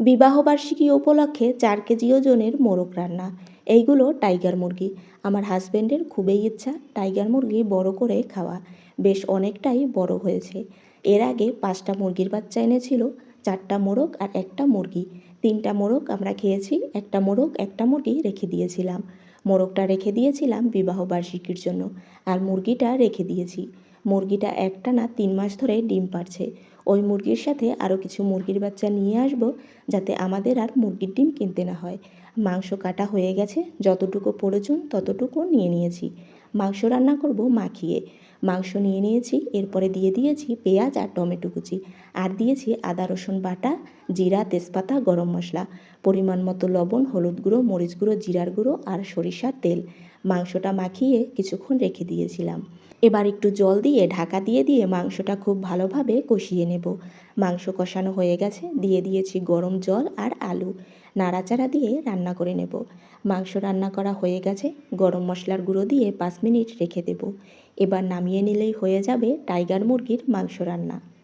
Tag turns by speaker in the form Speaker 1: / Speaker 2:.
Speaker 1: বিবাহবার্ষিকী উপলক্ষে চার কেজি ওজনের মোরগ রান্না। এইগুলো টাইগার মুরগি। আমার হাজব্যান্ডের খুবই ইচ্ছা টাইগার মুরগি বড় করে খাওয়া। বেশ অনেকটাই বড় হয়েছে। এর আগে পাঁচটা মুরগির বাচ্চা এনেছিল, চারটা মোরগ আর একটা মুরগি। তিনটা মোরগ আমরা খেয়েছি, একটা মোরগ, একটা মুরগি রেখে দিয়েছিলাম। মোরগটা রেখে দিয়েছিলাম বিবাহবার্ষিকীর জন্য। আর মুরগিটা রেখে দিয়েছি। মুরগিটা একটা না তিন মাস ধরে ডিম পারছে ওই মুরগির সাথে আরও কিছু মুরগির বাচ্চা নিয়ে আসব যাতে আমাদের আর মুরগির ডিম কিনতে না হয়। মাংস কাটা হয়ে গেছে, যতটুকু প্রয়োজন ততটুকু নিয়ে নিয়েছি। মাংস রান্না করব মাখিয়ে। মাংস নিয়ে নিয়েছি, এরপরে দিয়ে দিয়েছি পেঁয়াজ আর টমেটো কুচি। আর দিয়েছি আদা, রসুন বাটা, জিরা, তেজপাতা, গরম মশলা। পরিমাণ মতো লবণ, হলুদ গুঁড়ো, মরিচ গুঁড়ো, জিরার গুঁড়ো আর সরিষার তেল। মাংসটা মাখিয়ে কিছুক্ষণ রেখে দিয়েছিলাম। এবার একটু জল দিয়ে ঢাকা দিয়ে দিয়ে মাংসটা খুব ভালোভাবে কষিয়ে নেব। মাংস কষানো হয়ে গেছে, দিয়ে দিয়েছি গরম জল আর আলু। নাড়াচাড়া দিয়ে রান্না করে নেব। মাংস রান্না করা হয়ে গেছে, গরম মশলার গুঁড়ো দিয়ে পাঁচ মিনিট রেখে দেব। এবার নামিয়ে নিলেই হয়ে যাবে টাইগার মুরগির মাংস রান্না।